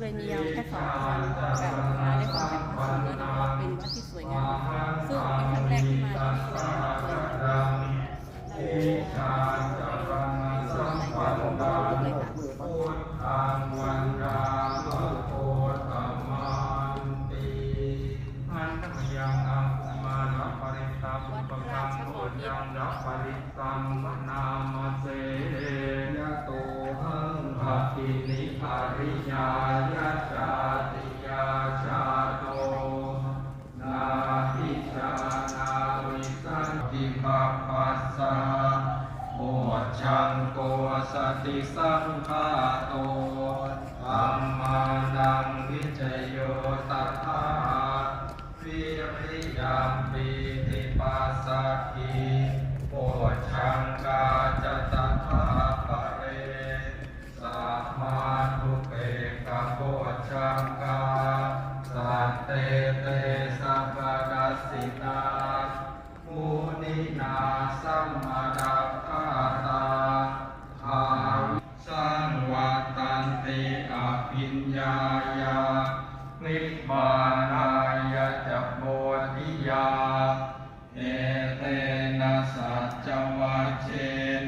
เดียวแค่สองคนแบบมาในความแข็งขันแล้วก็เป็นวัดที่สวยงามซึ่งเป็นครั้งแรกที่มาที่สวยงามสวยงามเลยค่ะอันตยังอังคุมานะปริตาสุปกังโอยังนะปริตังนา สสะโมชังโกสติสังฆาโตธัมมานังวิจโยตัทธาวิริยัมปิติปัสสกิโมชังกาจตัทาปะเรสัมมาทุเปกะโพชังกา สัมมาดาคาตาภาสังวัตันติอภิญญายาวิมานายจับโบธิยา เอเตนะสัจวัเช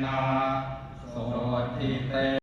นาโสติเต